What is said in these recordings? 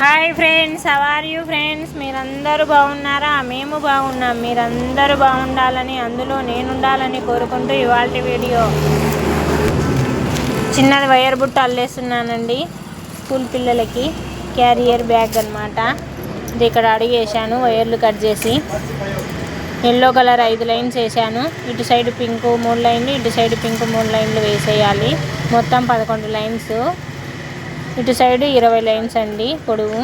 Hi friends are you friends మీరందరూ బాగున్నారా? మేము బాగున్నాం. మీరందరూ బాగుండాలని అందులో నేను ఉండాలని కోరుకుంటూ ఇవాళ వీడియో. చిన్నది వైర్ బుట్ట అల్లేస్తున్నానండి స్కూల్ పిల్లలకి క్యారియర్ బ్యాగ్ అనమాట ఇది ఇక్కడ అడిగేసాను వైర్లు కట్ చేసి. ఎల్లో కలర్ ఐదు లైన్స్ వేసాను ఇటు సైడ్ పింక్ మూడు లైన్లు ఇటు సైడ్ పింక్ మూడు లైన్లు వేసేయాలి. మొత్తం పదకొండు లైన్స్. ఇటు సైడ్ ఇరవై లైన్స్ అండి పొడవు.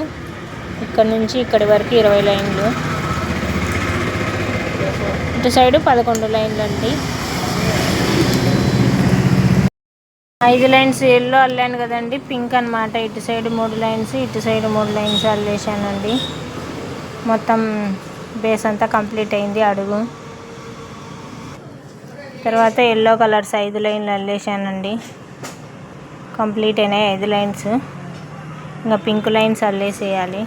ఇక్కడ నుంచి ఇక్కడి వరకు ఇరవై లైన్లు. ఇటు సైడ్ పదకొండు లైన్లు అండి ఐదు లైన్స్ ఎల్లో అల్లాను కదండి పింక్ అనమాట ఇటు సైడ్ మూడు లైన్స్ ఇటు సైడ్ మూడు లైన్స్ అల్లేసానండి మొత్తం బేస్ అంతా కంప్లీట్ అయింది అడుగు. తర్వాత ఎల్లో కలర్స్ ఐదు లైన్లు అల్లేసానండి కంప్లీట్ అయినాయి ఐదు లైన్స్. ఇంకా పింక్ లైన్స్ అల్లేసేయాలి.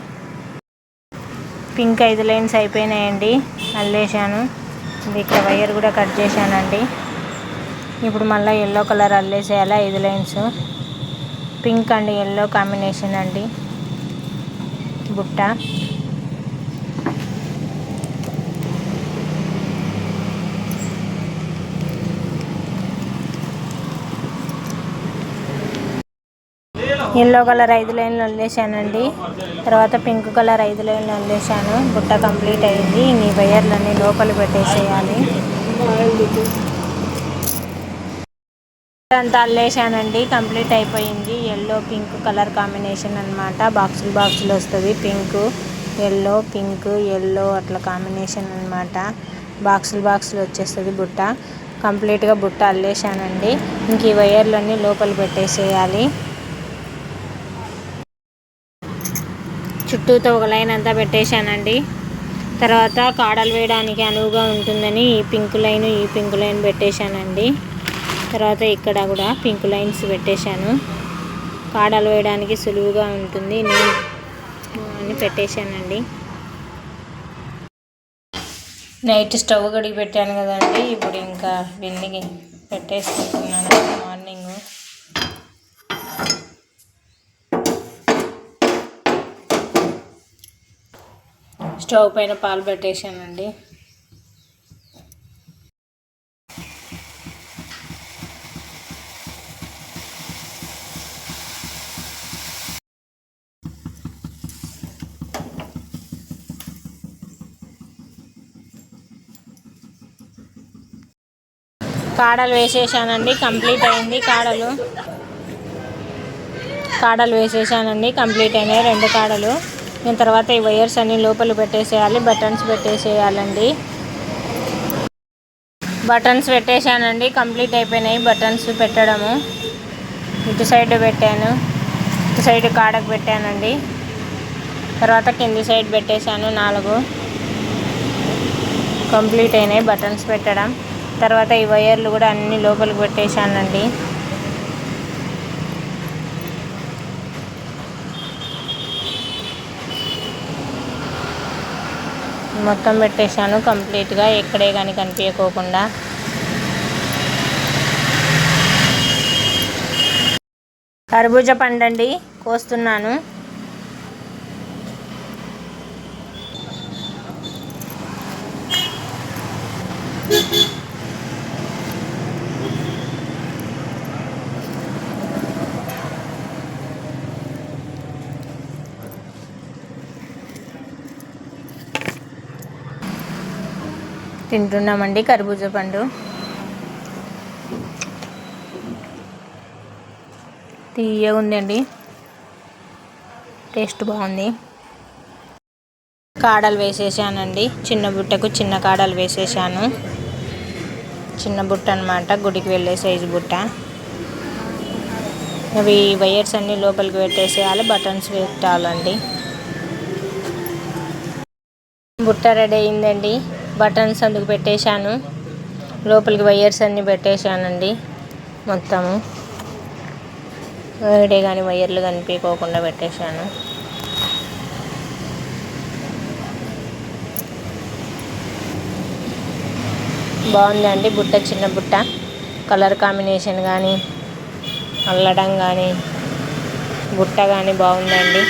పింక్ ఐదు లైన్స్ అయిపోయినాయండి అల్లేసాను ఇక్కడ వైర్ కూడా కట్ చేశానండి. ఇప్పుడు మళ్ళీ ఎల్లో కలర్ అల్లేసేయాలి ఐదు lines. Pink and yellow combination అండి. బుట్ట. ఎల్లో కలర్ ఐదు లైన్లు వదిలేసానండి తర్వాత పింక్ కలర్ ఐదు లైన్లు వదిలేసాను బుట్ట కంప్లీట్ అయింది. ఈ వైర్లన్నీ లోపల పెట్టేసేయాలి. అంతా అల్లేసానండి కంప్లీట్ అయిపోయింది. ఎల్లో పింక్ కలర్ కాంబినేషన్ అనమాట బాక్సులు బాక్సులు వస్తుంది. పింక్ ఎల్లో పింక్ ఎల్లో అట్లా కాంబినేషన్ అనమాట బాక్సులు బాక్సులు వచ్చేస్తుంది బుట్ట. కంప్లీట్గా బుట్ట అల్లేసానండి ఇంక ఈ వైర్లన్నీ లోపల పెట్టేసేయాలి. చుట్టూతో ఒక లైన్ అంతా పెట్టేశానండి. తర్వాత కాడలు వేయడానికి అనువుగా ఉంటుందని ఈ పింక్ లైన్ ఈ పింక్ లైన్ పెట్టేశానండి. తర్వాత ఇక్కడ కూడా పింక్ లైన్స్ పెట్టేశాను. కాడలు వేయడానికి సులువుగా ఉంటుంది. నేను అని పెట్టేశానండి. నైట్ స్టవ్ కడిగి పెట్టాను కదండి. ఇప్పుడు ఇంకా వెండికి పెట్టేసుకుంటున్నాను. మార్నింగ్. స్టవ్ పైన పాలు పెట్టేశానండి. కాడలు వేసేసానండి కంప్లీట్ అయింది కాడలు. కాడలు వేసేసానండి కంప్లీట్ అయినాయి రెండు కాడలు. దీని తర్వాత ఈ వైర్స్ అన్ని లోపల పెట్టేసేయాలి బటన్స్ పెట్టేసేయాలండి. బటన్స్ పెట్టేశానండి కంప్లీట్ అయిపోయినాయి బటన్స్ పెట్టడము. ఇటు సైడ్ పెట్టాను ఇటు సైడ్ కాడకు పెట్టానండి. తర్వాత కింది సైడ్ పెట్టేశాను నాలుగు. కంప్లీట్ అయినాయి బటన్స్ పెట్టడం. తర్వాత ఈ వైర్లు కూడా అన్ని లోపలికి పెట్టేశానండి. మొత్తం పెట్టేశాను కంప్లీట్గా ఎక్కడే కానీ కనిపించకోకుండా. కర్బూజ పండండి కోస్తున్నాను. తింటున్నామండి కర్బూజా పండు. తీయగా ఉందండి. టేస్ట్ బాగుంది. కాడలు వేసేసానండి. చిన్న బుట్టకు చిన్న కాడలు వేసేసాను. చిన్న బుట్ట అనమాట గుడికి వెళ్ళే సైజు బుట్ట. అవి వైర్స్ అన్నీ లోపలికి పెట్టేసేయాలి బటన్స్ పెట్టాలండి. బుట్ట రెడీ అయిందండి. బటన్స్ అందుకు పెట్టేశాను. లోపలికి వైర్స్ అన్నీ పెట్టేశానండి మొత్తము. వేడే కానీ వైర్లు కనిపించకోకుండా పెట్టేశాను. బాగుందండి బుట్ట చిన్న బుట్ట. కలర్ కాంబినేషన్ కానీ అల్లడం కానీ బుట్ట కానీ బాగుందండి.